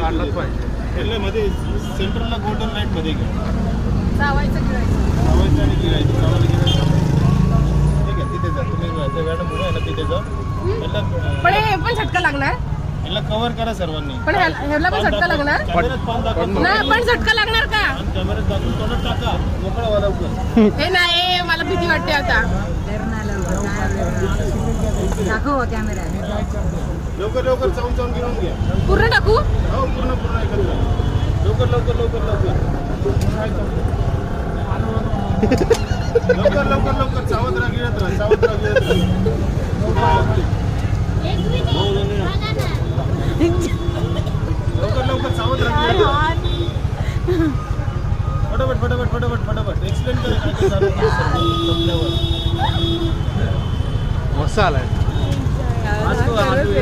काढलाच पाहिजे मध्ये सेंटरला गोल्डन लाईट मध्ये चावायचं गिरायचं आणि गिरायचं चावायला गिरायचं ठीक आहे तिथे जा तुम्ही मॅडम पुढे ना तिथे जाऊ पण पण झटका लागला याला कव्हर करा सर्वांनी पण ह्याला पण झटका लागणार नाही पण झटका लागणार का कॅमेरा दाखवून तोंडात टाका मोकळा वाला हे नाही मला भीती ढाकू होते आम्ही लवकर पूर्ण टाकू हाँ, पूर्ण पूर्ण लवकर लवकर लवकर लवकर लवकर लवकर लवकर फटाफट फटाफट फटाफट फटाफट एक्सप्लेन कर मसाला आहे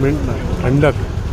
मिंट अंडक